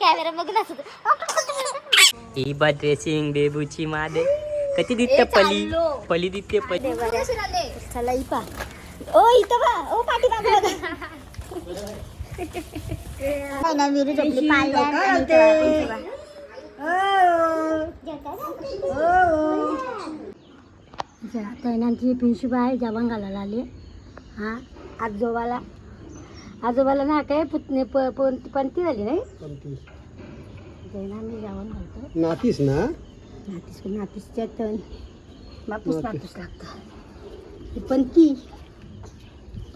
Camera बघून असत ही बा ड्रेसिंग बेबूची मादे कधी दिसते पली पली दिसते पली चला इपा ओ इथं बा ओ पाठी बघा नाही ना विरू झोपली पाळल्या तैनांची पिंशीबाई जवान घालायला आली हा आजोबाला आजोबाला ना काय पुतणे प प- पंथी झाली नाही? घालतो नातीस ना? नातीस नातीसच्या तण. बापूस नातूस. लागतं. पंथी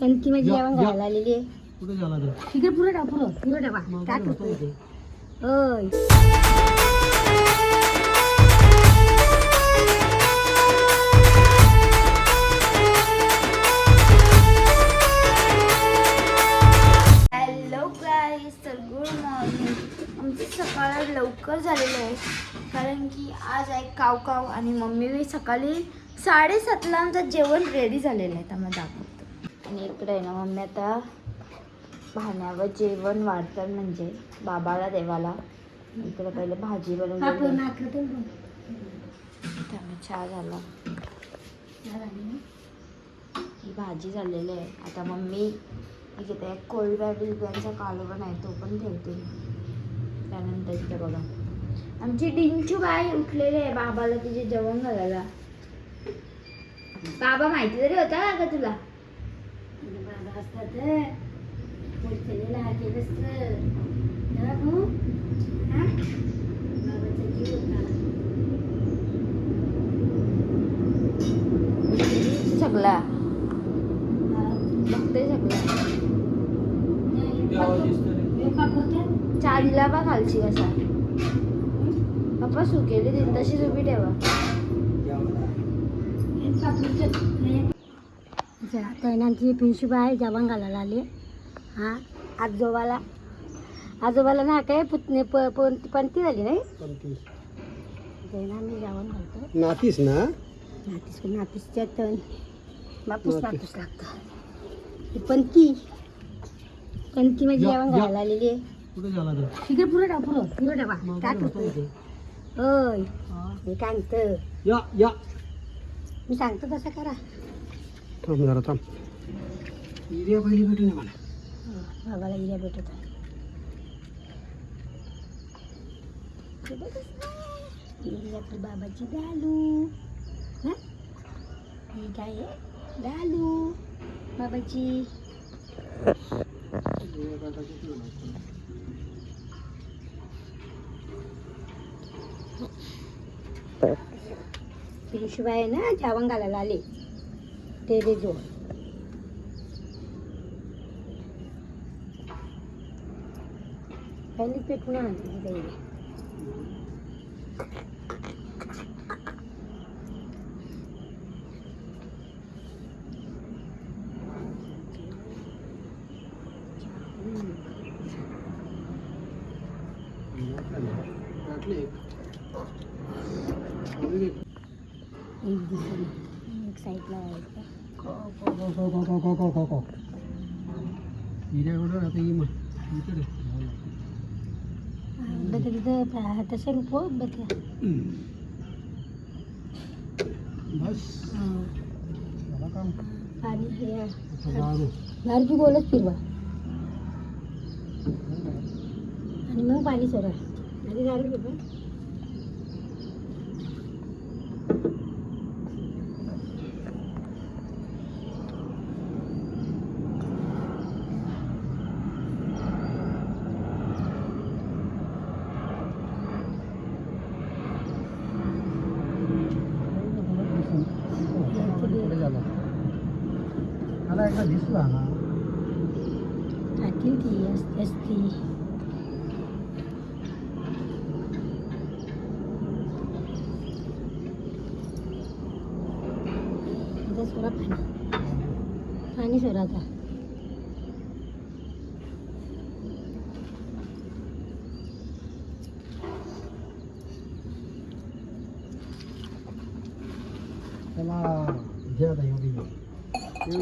पंथी म्हणजे जेवण या. घालायला आलेली आहे. कुठे झाला तो ठीक आहे पुढे. ठेवा. पुढं आमची सकाळ लवकर झालेलं आहे. कारण की आज आहे काव काव आणि मम्मी सकाळी साडेसातला आमचं जेवण रेडी झालेलं आहे. त्यामुळे दाखवतो. आणि इकडे आहे ना मम्मी आता भाण्यावर जेवण वाढतात म्हणजे बाबाला देवाला. इकडे पहिले भाजी बनवून त्यामुळे चहा झाला. ही भाजी झालेली आहे. आता मम्मी इथे त्या कोळब्या बिलब्यांचा कालवण आहे तो पण ठेवते. त्यानंतर इथे बघा. आमची डिंचू बाई उठलेली आहे बाबाला तिचे जेवण घालायला. बाबा माहिती तरी होता का तुला? बाबा असतात सगळा. बघते सगळा. चहा दिला बा खालची कसा पप्पा सुकेली दिन तशीच उभी ठेवा. तैनांची पिंशीबाई जेवण घालायला आली. हा आजोबाला. आजोबाला ना काय पुतणे प प- पंथी झाली नाही? जैनांनी जेवण घालतो नातीस ना? नातीस नातीसच्या तण. बापूस नातीस. लागतं. ही पंथी पंथी म्हणजे जेवण. घालायला आलेली आहे. कुठे झाला तो ठीक आहे पुढे ठेवा पुढं पुढे ठेवा काय करतोय होय मी काय म्हणतं या या मी सांगतो तसं करा थांब जरा थांब एरिया पहिली भेटून ये मला हो, बाबाला इल्या भेटत आहे ही आपली बाबाची डालू हा ही काय आहे डालू बाबाची शिवाय ना जेवण घालायला आले. ते दे जो पहिली पेटून आणली पहिले टाकले एक दिवसाने एक साईडला व्हायचं एरिया एवढं आता ये मग. इकडे. बघा तिथं तसं रूप बघा बस. झाला काम. पाणी हे दारूची गोलच फिरवा. आणि मग पाणी सोडा. आधी दारू फिरवा पुढे झाला मला एकदा दिसला ना टाकील ती असते असती इथं सोडा पाणी पाणी सोडा आता त्याला घे आता येऊ दे येऊ दे आणि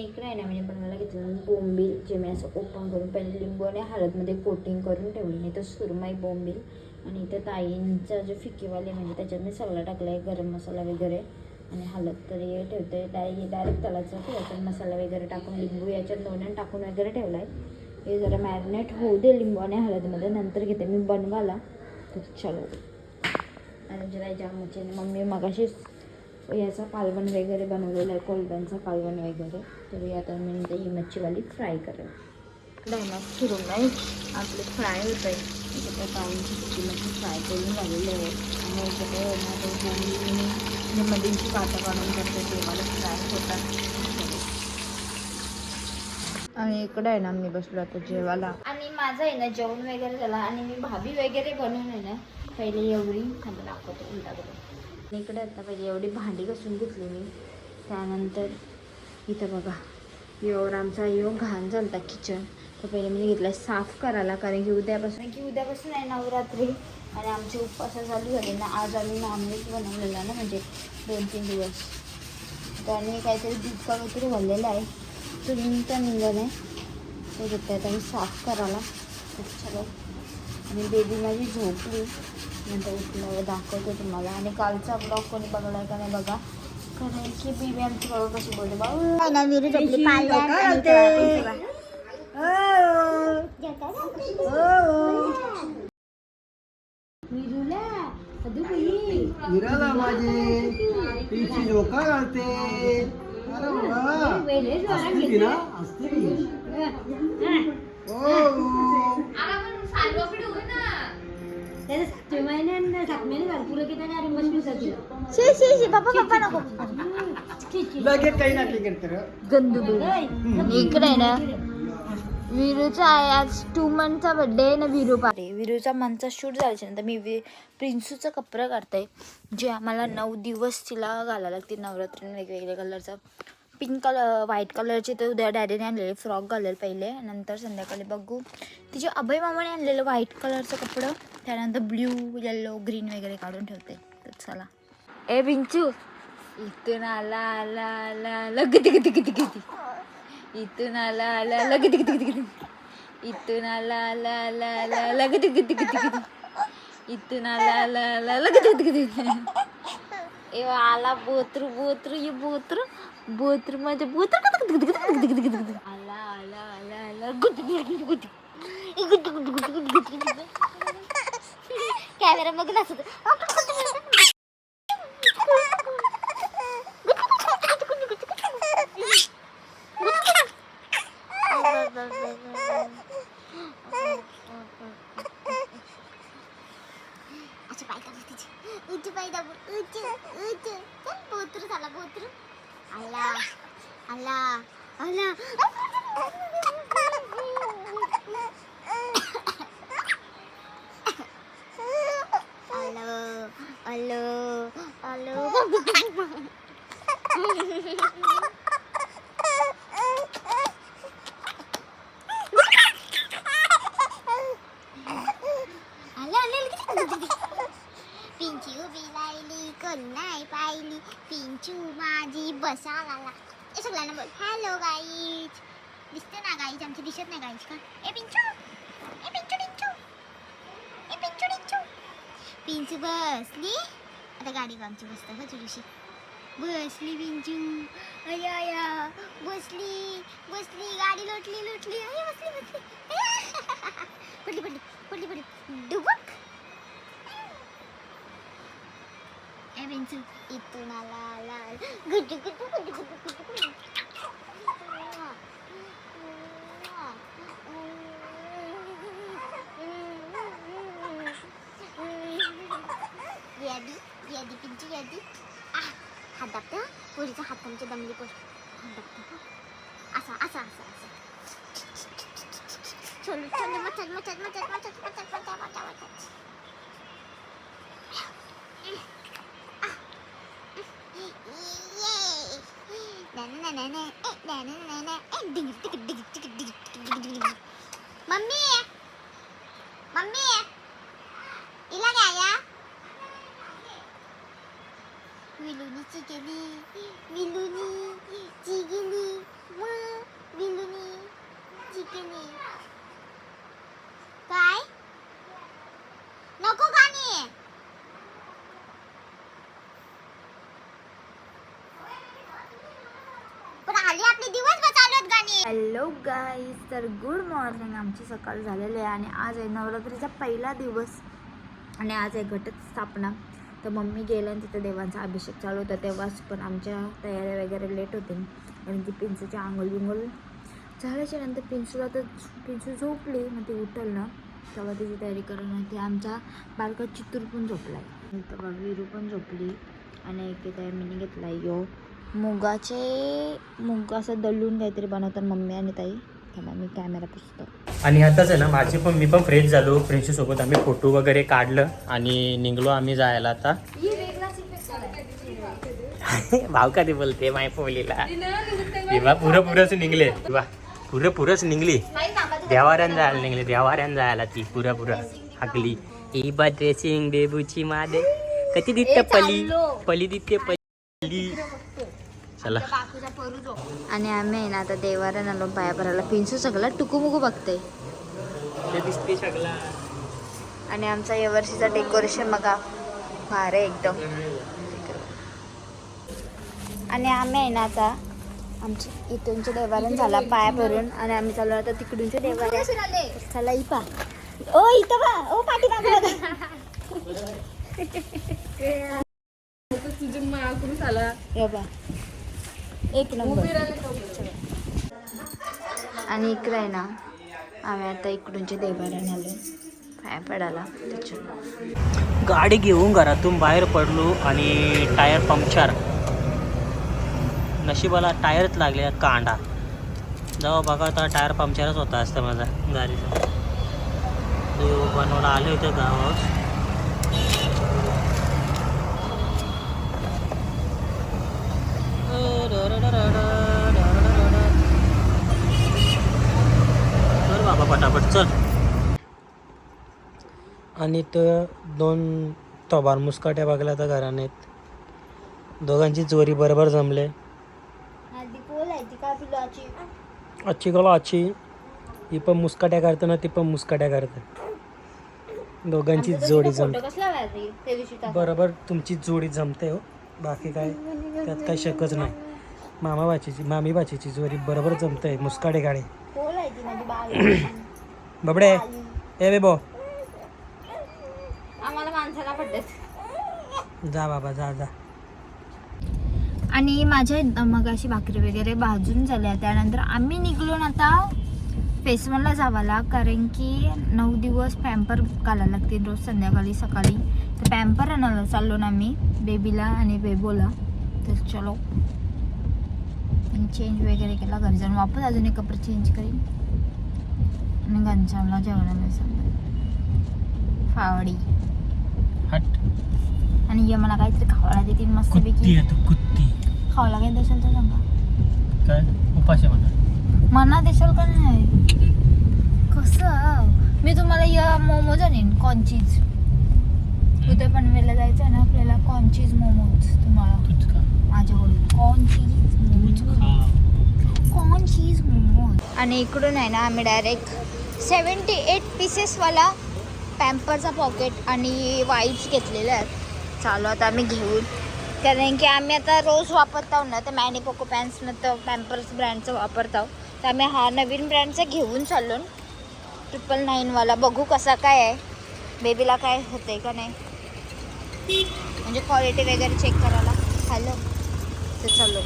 इकडे आहे ना म्हणजे बनवायला घेतलं बोंबील जे मी असं ओपन करून पहिले लिंबू आणि हळदमध्ये कोटिंग करून ठेवली नाही तर सुरमई बोंबील. आणि इथं ताईंचा जो फिकेवाले म्हणजे त्याच्यात मी सगळं टाकलं आहे गरम मसाला वगैरे आणि हळद तर हे ठेवते. डाय डायरेक्ट तलाचं याच्यात मसाला वगैरे टाकून लिंबू याच्यात लोण्यात टाकून वगैरे ठेवला आहे हे जरा मॅरिनेट होऊ दे लिंबू आणि हळदमध्ये नंतर घेते. मी बनवाला तर चलो आणि जरा जामचे मम्मी मगाशीच याचा कालवण वगैरे बनवलेला आहे कोलब्यांचा कालवण वगैरे. तर आता मी ते ही मच्छीवाली फ्राय करेल डायनात फिरून नाही आपले फ्राय होत आहे इथे त्या पाऊंची सुकी मच्छी फ्राय करून झालेली आहे आणि इकडे मधींची काटा काढून करते ते मला फ्राय होतात. आणि इकडे आहे ना मी बसलो आता जेवायला. आणि माझं आहे ना जेवण वगैरे झालं. आणि मी भाभी वगैरे बनवून आहे ना पहिले एवढी थांबा दाखवतो उलटा करून आणि इकडे आता पाहिजे एवढी भांडी घासून घेतली मी. त्यानंतर इथं बघा योवर आमचा यो घाण झालता किचन तर पहिले मी घेतला साफ करायला कारण की उद्यापासून की उद्यापासून आहे नवरात्री आणि आमचे उपवास चालू झाले ना आज आम्ही नॉनव्हेज बनवलेला ना म्हणजे दोन तीन दिवस. त्याने काहीतरी दूध का वगैरे भरलेलं आहे. तुम्ही तर निघालं आहे तो घेतला आता मी साफ करायला. खूप छान आणि बेबी माझी झोपली. नंतर उठल्यावर दाखवते तुम्हाला आणि कालचा ब्लॉग कोणी बघला का नाही बघा कारण की बेबी आमची बघा कशी बोलते बाबा हिराला माझे तिची लोका घालते अरे वा असते की ना असते की ओ शी शी शी पप्पा पप्पा नको लगेच काही नाटली करते रे गंदू बेबी इकडे ना विरूचा आहे आज टू मंथचा बर्थडे आहे ना विरू पारे विरूचा मंथचा शूट झाल्याच्यानंतर मी वि प्रिन्सूचं कपडं काढते जे आम्हाला नऊ दिवस तिला घालायला लागते नवरात्री वेगवेगळ्या कलरचा पिंक कलर व्हाईट कलरचे तर उद्या डॅडीने आणलेले फ्रॉक घालेल पहिले. नंतर संध्याकाळी बघू. तिचे अभय मामाने आणलेलं व्हाईट कलरचं कपडं त्यानंतर ब्ल्यू येल्लो ग्रीन वगैरे काढून ठेवते. तर चला. ए बिंचू. इथून आला आला आला आला. किती किती किती किती? इथून आला आला आला. किती किती किती किती? इथून आला आला आला आला आला. किती किती किती किती? इथून आला आला आला आला. किती किती किती? ए आला बोत्र बोत्र ये बोत्र. butter macam butter kata kata kata kata kata kata kata ala ala ala ala gut gut gut gut gut gut gut kamera mau kena satu Ala. Ala. Alo. Alo. Alo. बसा लागला ए सगळ्यांना बोल. हॅलो गाईज दिसते ना guys आमची दिसत नाही guys का? ए पिंचू. ए पिंचू डिंचू ए पिंचू डिंचू पिंचू बसली. आता गाडी आमची बसतं का तुझ्याशी. बसली पिंचू. अया अया बसली बसली. गाडी लोटली लोटली. अय बसली बसली. पडली पडली पडली पडली. डुबक ए बिंचू इथून आला आला गुड्डू गुड्डू गुड्डू गुड्डू गुड्डू गुड्डू यादी यादी पिंचू यादी आह, हात दाबते हा पोरीचा हात आमच्या दमली पोर हात दाबते हा असा असा असा असा चलो चलो మమ్మీ మమ్మీ ఇలాగాయా విలుని చికెని విలుని చికెని విలుని చికెని हॅलो गाईज तर गुड मॉर्निंग आमची सकाळ झालेली आहे आणि आज आहे नवरात्रीचा पहिला दिवस आणि आज आहे घटस्थापना. तर मम्मी गेल्या आणि तिथं देवांचा अभिषेक चालू होता. तेव्हाच पण आमच्या तयाऱ्या वगैरे लेट होते. कारण ती पिंसूची आंघोळ बिंगोल झाल्याच्यानंतर पिंसूला तर पिंसू झोपली. मग ती उठल. ना तेव्हा तिची तयारी करून ती आमचा बालका चित्तूर पण झोपला आहे तेव्हा विरू पण झोपली. आणि एके मिनी घेतला यो. मुगाचे मुग असं दलून काहीतरी बनवतात मम्मी आणि ताई. मी कॅमेरा पुसतो. आणि आताच आहे ना माझी पण मी पण फ्रेश झालो. फ्रेंडशी सोबत आम्ही फोटो वगैरे काढलं आणि निघलो आम्ही जायला आता. भाव का ते बोलते माय पोलीला? तेव्हा पुरं पुरंच निघले. वा पुरं पुरंच निघली. देवाऱ्यान जायला निघले देवाऱ्यान जायला ती पुरं पुरं. हाकली. ही बा ड्रेसिंग बेबूची मादे. कधी दिसते पली? पली दिसते पली. चला. आणि आम्ही आहे ना आता देवाऱ्यान आलो पाया भरायला. पिंचू सगळा टुकूमुकू बघते. ते दिसते सगळा. आणि आमचा यावर्षीचा डेकोरेशन बघा. भारी आहे एकदम. आणि आम्ही आहे ना आता आमची इथूनच्या देवाऱ्यान झाला पाया भरून. आणि आम्ही चाललो आता तिकडूनच्या देवाऱ्या चला इपा ओ इथं बा ओ पाठी हे बा एक नंबर. आणि इकडे आहे ना आम्ही आता इकडूनचे देवाऱ्यान आलो काय पडाला त्याच्या गाडी घेऊन घरातून बाहेर पडलो आणि टायर पंक्चर. नशिबाला टायरच लागले कांडा जेव्हा बघा तर टायर पंक्चरच होता असतं माझा गाडीचा. देव बनवला आले होते गावात चल बाबा पटापट चल. आणि तर दोन तोबार मुस्काट्या बघल्या तर घरानेत दोघांची चोरी बरोबर जमले. आजची कला आजची ही पण मुस्काट्या करते ना ती पण मुस्काट्या करते. दोघांची जोडी जमते. बरोबर तुमची जोडी जमते हो. बाकी काय त्यात काही शकच नाही. मामा बाचीची मामी बाचीची जोडी बरोबर जमते मुस्काटे गाडी. बबडे ए बेबो. जा बाबा जा जा. आणि माझ्या मग अशी भाकरी वगैरे भाजून झाल्या त्यानंतर आम्ही निघलो ना आता फेस्टिवलला जावाला कारण की नऊ दिवस पॅम्पर घालायला लागते रोज संध्याकाळी सकाळी. तर पॅम्पर आणायला चाललो ना आम्ही बेबीला आणि बेबोला तर चलो. चेंज वगैरे केला घरी जाऊन. वापस अजून एक कपडे चेंज करीन. आणि घनश्यामला जेवणाला सांग फावडी. हट. आणि ये मला काहीतरी खावायला देतील मस्तपैकी. कुत्ती आहे तू कुत्ती. खावायला काही देशाल तर सांगा. काय? उपाशी म्हणा. मना देशाल का नाही? कसं? मी तुम्हाला या मोमोज आणीन. कॉन्चीज उद्या पनवेलला जायचं आहे ना आपल्याला कॉन्चीज मोमोज तुम्हाला. माझ्याकडून. कॉन्चीज तूच खा. कॉर्न चीज मोमोज आणि इकडून आहे ना आम्ही डायरेक्ट सेवन्टी एट पीसेसवाला पॅम्परचा पॉकेट आणि वाईप्स घेतलेले आहेत. चालू आता आम्ही घेऊन. कारण की आम्ही आता रोज वापरत आहोत ना तर मॅनी पोको पॅन्स तर पॅम्पर्स ब्रँडचं वापरत आहोत. तर आम्ही हा नवीन ब्रँडचा घेऊन चाललो ट्रिपल नाईनवाला बघू कसा काय आहे. बेबीला काय होतंय का नाही. म्हणजे क्वालिटी वगैरे चेक करायला. हॅलो. तर चालू.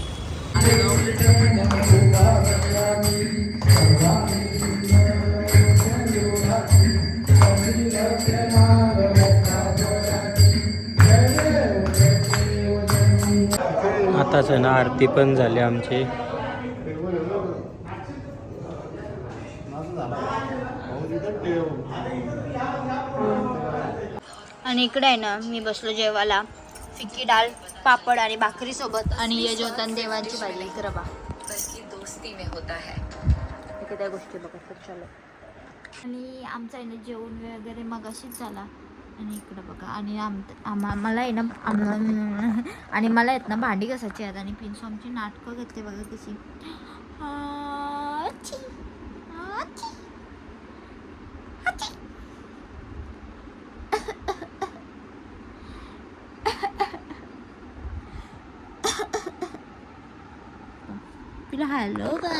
आताच आहे ना आरती पण झाली आमची. आणि इकडे आहे ना मी बसलो जेवायला. फिक्की डाळ पापड आणि भाकरी सोबत. आणि ये जेवताना देवांची भाजी इकडे बा इकडे त्या गोष्टी बघा तर आणि आमचं आहे ना जेवण वगैरे मग अशीच झाला. आणि इकडं बघा आणि आम आम्हा मला आहे ना आणि मला आहेत ना भांडी कसायची आहेत. आणि पिंसो आमची नाटकं घेतली बघा कशी. तुला हॅलो गाईज बोल